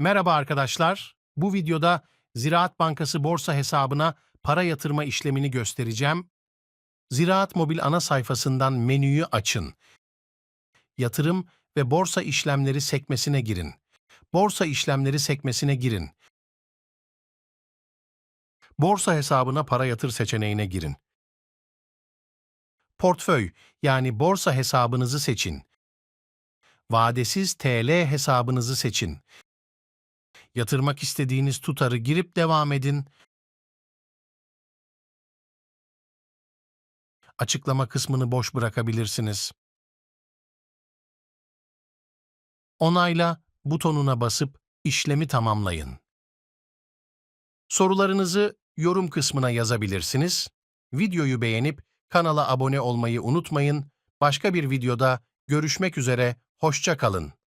Merhaba arkadaşlar. Bu videoda Ziraat Bankası borsa hesabına para yatırma işlemini göstereceğim. Ziraat Mobil ana sayfasından menüyü açın. Yatırım ve borsa işlemleri sekmesine girin. Borsa işlemleri sekmesine girin. Borsa hesabına para yatır seçeneğine girin. Portföy yani borsa hesabınızı seçin. Vadesiz TL hesabınızı seçin. Yatırmak istediğiniz tutarı girip devam edin. Açıklama kısmını boş bırakabilirsiniz. Onayla butonuna basıp işlemi tamamlayın. Sorularınızı yorum kısmına yazabilirsiniz. Videoyu beğenip kanala abone olmayı unutmayın. Başka bir videoda görüşmek üzere, hoşça kalın.